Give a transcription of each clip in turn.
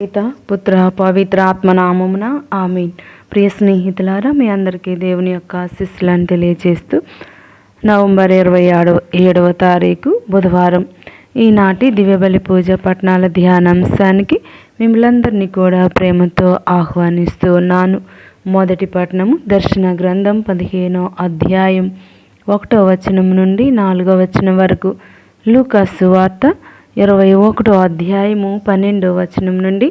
పిత పుత్ర పవిత్ర ఆత్మనామమున ఆమీన్. ప్రియ స్నేహితులారా మీ అందరికీ దేవుని యొక్క ఆశీస్సులను తెలియజేస్తూ నవంబర్ ఇరవై ఆడవ ఏడవ తారీఖు బుధవారం ఈనాటి దివ్యబలి పూజ పట్టణాల ధ్యానాంశానికి మిమ్మల్ందరినీ కూడా ప్రేమతో ఆహ్వానిస్తూ ఉన్నాను. మొదటి పట్టణము దర్శన గ్రంథం పదిహేనో అధ్యాయం ఒకటో వచనం నుండి నాలుగో వచనం వరకు. లూకాసు వార్త ఇరవై ఒకటో అధ్యాయము పన్నెండో వచనం నుండి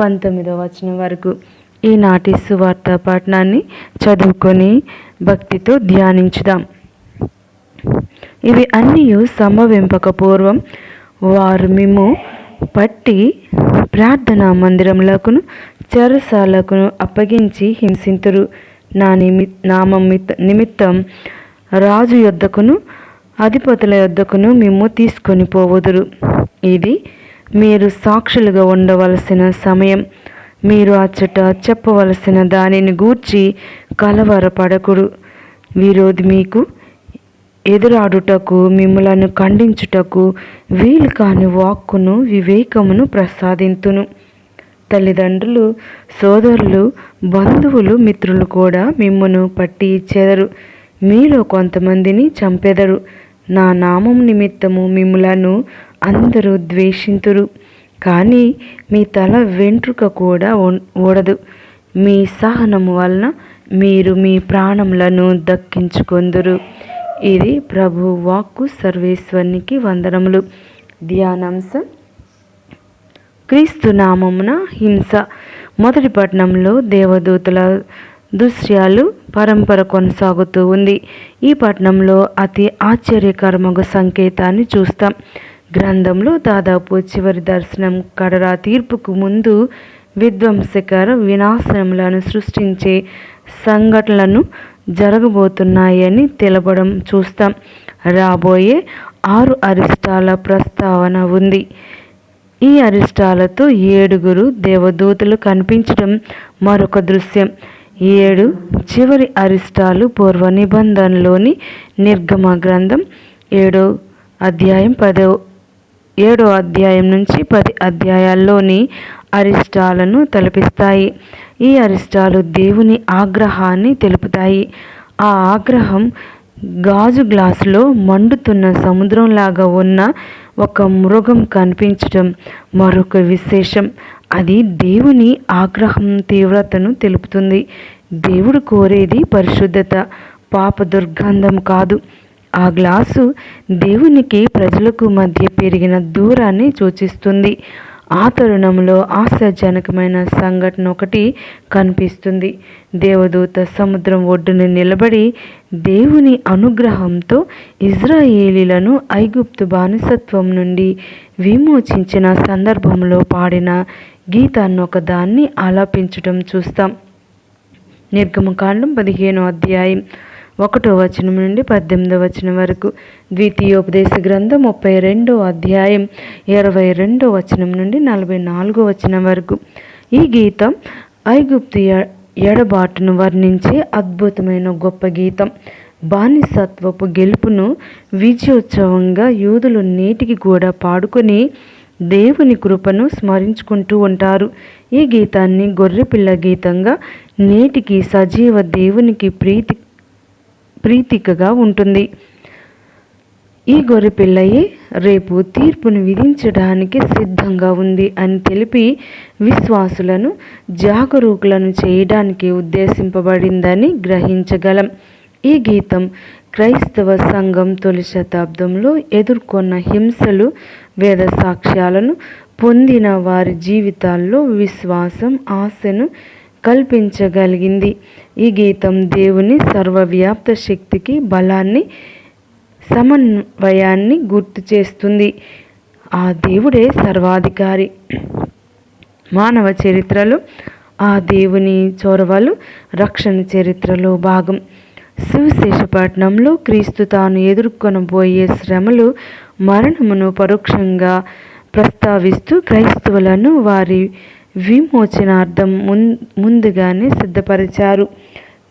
పంతొమ్మిదో వచనం వరకు. ఈనాటి సువార్త పట్టణాన్ని చదువుకొని భక్తితో ధ్యానించుదాం. ఇవి అన్నీ సంభవింపక పూర్వం వారు మేము పట్టి ప్రార్థనా మందిరములకును చెరసాలకును అప్పగించి హింసింతురు. నా నిమి నామం నిమిత్తం రాజు యొద్దకును అధిపతుల యొద్దకును మేము తీసుకొని పోవదురు. ఇది మీరు సాక్షులుగా ఉండవలసిన సమయం. మీరు అచ్చట చెప్పవలసిన దానిని గూర్చి కలవరపడకుడు విరోధి మీకు ఎదురాడుటకు మిమ్మలను ఖండించుటకు వీలు కాని వాక్కును వివేకమును ప్రసాదింతును. తల్లిదండ్రులు సోదరులు బంధువులు మిత్రులు కూడా మిమ్మను పట్టి ఇచ్చేదరు. మీలో కొంతమందిని చంపెదరు. నా నామం నిమిత్తము మిమ్ములను అందరూ ద్వేషింతురు. కానీ మీ తల వెంట్రుక కూడా ఊడదు. మీ సహనము వలన మీరు మీ ప్రాణములను దక్కించుకొందురు. ఇది ప్రభు వాక్కు సర్వేశ్వరునికి వందనములు. ధ్యానాంశం. క్రీస్తు నామమున హింస. మొదటి పట్టణంలో దేవదూతల దృశ్యాలు పరంపర కొనసాగుతూ ఉంది. ఈ పట్టణంలో అతి ఆశ్చర్యకరమగు సంకేతాన్ని చూస్తాం. గ్రంథంలో దాదాపు చివరి దర్శనం కడరా తీర్పుకు ముందు విధ్వంసకర వినాశనములను సృష్టించే సంఘటనలను జరగబోతున్నాయని తెలపడం చూస్తాం. రాబోయే ఆరు అరిష్టాల ప్రస్తావన ఉంది. ఈ అరిష్టాలతో ఏడుగురు దేవదూతలు కనిపించడం మరొక దృశ్యం. ఏడు చివరి అరిష్టాలు పూర్వ నిబంధనలోని నిర్గమ గ్రంథం. ఏడో అధ్యాయం పదో ఏడో అధ్యాయం నుంచి పది అధ్యాయాల్లోని అరిష్టాలను తలపిస్తాయి. ఈ అరిష్టాలు దేవుని ఆగ్రహాన్ని తెలుపుతాయి. ఆ ఆగ్రహం గాజు గ్లాసులో మండుతున్న సముద్రంలాగా ఉన్న ఒక మృగం కనిపించటం మరొక విశేషం. అది దేవుని ఆగ్రహం తీవ్రతను తెలుపుతుంది. దేవుడు కోరేది పరిశుద్ధత పాప దుర్గంధం కాదు. ఆ గ్లాసు దేవునికి ప్రజలకు మధ్య పెరిగిన దూరాన్ని సూచిస్తుంది. ఆ తరుణంలో ఆశాజనకమైన సంఘటన ఒకటి కనిపిస్తుంది. దేవదూత సముద్రం ఒడ్డున నిలబడి దేవుని అనుగ్రహంతో ఇజ్రాయేలీలను ఐగుప్తు బానిసత్వం నుండి విమోచించిన సందర్భంలో పాడిన గీతాన్ని ఒకదాన్ని ఆలాపించటం చూస్తాం. నిర్గమకాండం పదిహేనో అధ్యాయం. ఒకటో వచనం నుండి పద్దెనిమిదో వచనం వరకు. ద్వితీయోపదేశ గ్రంథం ముప్పై రెండో అధ్యాయం ఇరవై రెండో వచనం నుండి నలభై నాలుగో వచనం వరకు. ఈ గీతం ఐగుప్తు ఎడబాటును వర్ణించే అద్భుతమైన గొప్ప గీతం. బానిసత్వపు గెలుపును విజయోత్సవంగా యూదులు నేటికి కూడా పాడుకొని దేవుని కృపను స్మరించుకుంటూ ఉంటారు. ఈ గీతాన్ని గొర్రెపిల్ల గీతంగా నేటికి సజీవ దేవునికి ప్రీతి ప్రీతికగా ఉంటుంది. ఈ గొర్రెపిల్లయే రేపు తీర్పును విధించడానికి సిద్ధంగా ఉంది అని తెలిపి విశ్వాసులను జాగరూకులను చేయడానికి ఉద్దేశింపబడిందని గ్రహించగలం. ఈ గీతం క్రైస్తవ సంఘం తొలి శతాబ్దంలో ఎదుర్కొన్న హింసలు వేద సాక్ష్యాలను పొందిన వారి జీవితాల్లో విశ్వాసం ఆశను కల్పించగలిగింది. ఈ గీతం దేవుని సర్వవ్యాప్త శక్తికి బలాన్ని సమన్వయాన్ని గుర్తు చేస్తుంది. ఆ దేవుడే సర్వాధికారి. మానవ చరిత్రలో ఆ దేవుని చొరవలు రక్షణ చరిత్రలో భాగం. సువిశేషపట్నంలో క్రీస్తు తాను ఎదుర్కొనబోయే శ్రమలు మరణమును పరోక్షంగా ప్రస్తావిస్తూ క్రైస్తవులను వారి విమోచనార్థం ముందుగానే సిద్ధపరిచారు.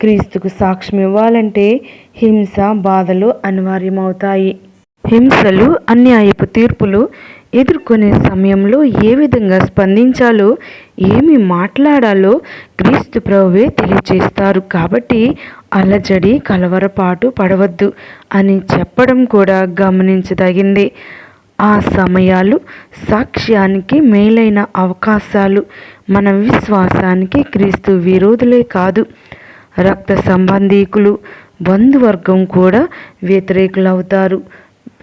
క్రీస్తుకు సాక్ష్యం ఇవ్వాలంటే హింస బాధలు అనివార్యమవుతాయి. హింసలు అన్యాయపు తీర్పులు ఎదుర్కొనే సమయంలో ఏ విధంగా స్పందించాలో ఏమి మాట్లాడాలో క్రీస్తు ప్రభువే తెలియచేస్తారు. కాబట్టి అలజడి కలవరపాటు పడవద్దు అని చెప్పడం కూడా గమనించదగింది. ఆ సమయాలు సాక్ష్యానికి మేలైన అవకాశాలు మన విశ్వాసానికి క్రీస్తు విరోధులే కాదు. రక్త సంబంధీకులు బంధువర్గం కూడా వ్యతిరేకులు అవుతారు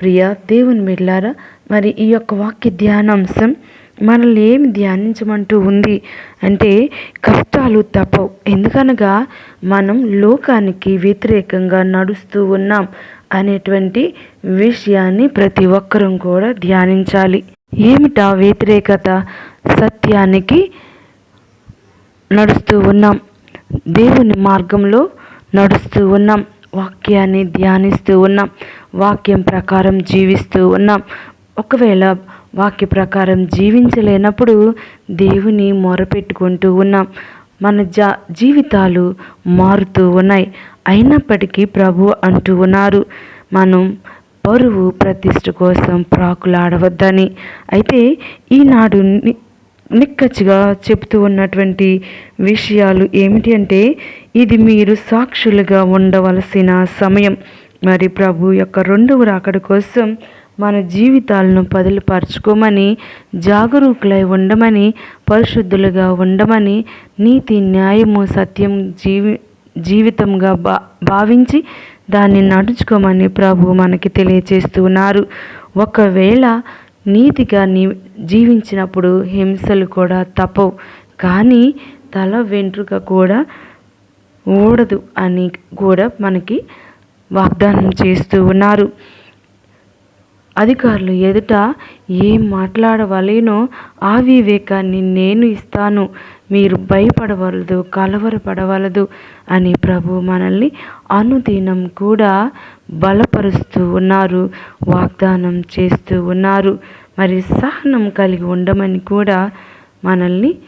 ప్రియ దేవుని మిళ్ళారా మరి ఈ యొక్క వాక్య ధ్యానాంశం మనల్ని ఏమి ధ్యానించమంటూ ఉంది అంటే కష్టాలు తప్పవు. ఎందుకనగా మనం లోకానికి వ్యతిరేకంగా నడుస్తూ ఉన్నాం. అనేటువంటి విషయాన్ని ప్రతి ఒక్కరూ కూడా ధ్యానించాలి. ఏమిటా వ్యతిరేకత? సత్యానికి నడుస్తూ ఉన్నాం. దేవుని మార్గంలో నడుస్తూ ఉన్నాం. వాక్యాన్ని ధ్యానిస్తూ ఉన్నాం. వాక్యం ప్రకారం జీవిస్తూ ఉన్నాం. ఒకవేళ వాక్య ప్రకారం జీవించలేనప్పుడు దేవుని మొరపెట్టుకుంటూ ఉన్నాం. మన జా జీవితాలు మారుతూ ఉన్నాయి. అయినప్పటికీ ప్రభు అంటూ ఉన్నారు మనం పరువు ప్రతిష్ట కోసం ప్రాకులాడవద్దని. అయితే ఈనాడు నిక్కచ్చిగా చెబుతూ ఉన్నటువంటి విషయాలు ఏమిటి అంటే ఇది మీరు సాక్షులుగా ఉండవలసిన సమయం. మరి ప్రభు యొక్క రెండవ రాకడ కోసం మన జీవితాలను పదిలిపరచుకోమని జాగరూకులై ఉండమని పరిశుద్ధులుగా ఉండమని నీతి న్యాయము సత్యం జీవి జీవితంగా భా భావించి దాన్ని నడుచుకోమని ప్రభు మనకి తెలియచేస్తున్నారు ఒకవేళ నీతిగా నీ జీవించినప్పుడు హింసలు కూడా తప్పవు. కానీ తల వెంట్రుక కూడా ఓడదు అని కూడా మనకి వాగ్దానం చేస్తూ ఉన్నారు. అధికారులు ఎదుట ఏం మాట్లాడవలేనో ఆ వివేకాన్ని నేను ఇస్తాను. మీరు భయపడవలదు కలవరపడవలదు అని ప్రభు మనల్ని అనుదినం కూడా బలపరుస్తూ ఉన్నారు వాగ్దానం చేస్తూ ఉన్నారు. మరి సహనం కలిగి ఉండమని కూడా మనల్ని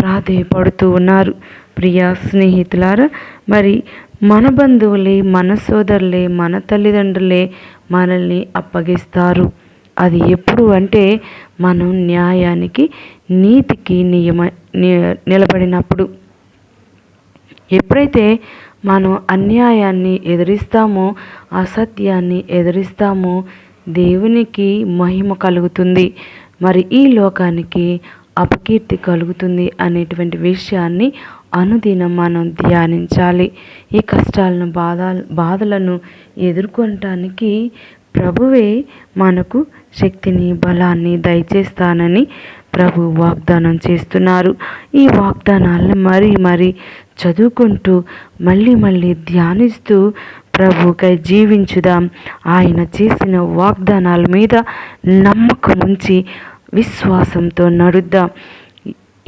ప్రాధేయపడుతూ ఉన్నారు. ప్రియ స్నేహితులారా మరి మన బంధువులే మన సోదరులే మన తల్లిదండ్రులే మనల్ని అప్పగిస్తారు. అది ఎప్పుడు అంటే మనం న్యాయానికి నీతికి నియమ నిలబడినప్పుడు. ఎప్పుడైతే మనం అన్యాయాన్ని ఎదిరిస్తామో అసత్యాన్ని ఎదిరిస్తామో దేవునికి మహిమ కలుగుతుంది. మరి ఈ లోకానికి అపకీర్తి కలుగుతుంది అనేటువంటి విషయాన్ని అనుదినం మనం ధ్యానించాలి. ఈ కష్టాలను బాధ బాధలను ఎదుర్కొనటానికి ప్రభువే మనకు శక్తిని బలాన్ని దయచేస్తానని ప్రభు వాగ్దానం చేస్తున్నారు. ఈ వాగ్దానాలను మరీ మరీ చదువుకుంటూ మళ్ళీ మళ్ళీ ధ్యానిస్తూ ప్రభుకై జీవించుదాం. ఆయన చేసిన వాగ్దానాల మీద నమ్మకం ఉంచి విశ్వాసంతో నడుద్దాం.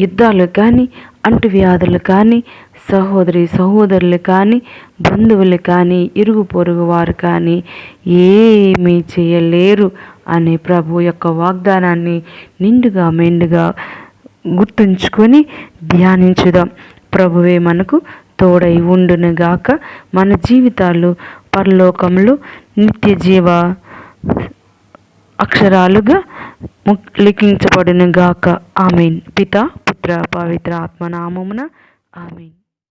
యుద్ధాలు కానీ అంటువ్యాధులు కానీ సహోదరి సహోదరులు కానీ బంధువులు కానీ ఇరుగు పొరుగు వారు కానీ ఏమీ చేయలేరు. అనే ప్రభు యొక్క వాగ్దానాన్ని నిండుగా మెండుగా గుర్తుంచుకొని ధ్యానించుదాం. ప్రభువే మనకు తోడై ఉండునుగాక మన జీవితాలు పరలోకంలో నిత్య జీవ అక్షరాలుగా లిఖించబడును గాక ఆమెన్. పిత పుత్ర పవిత్ర ఆత్మనామమున ఆమెన్.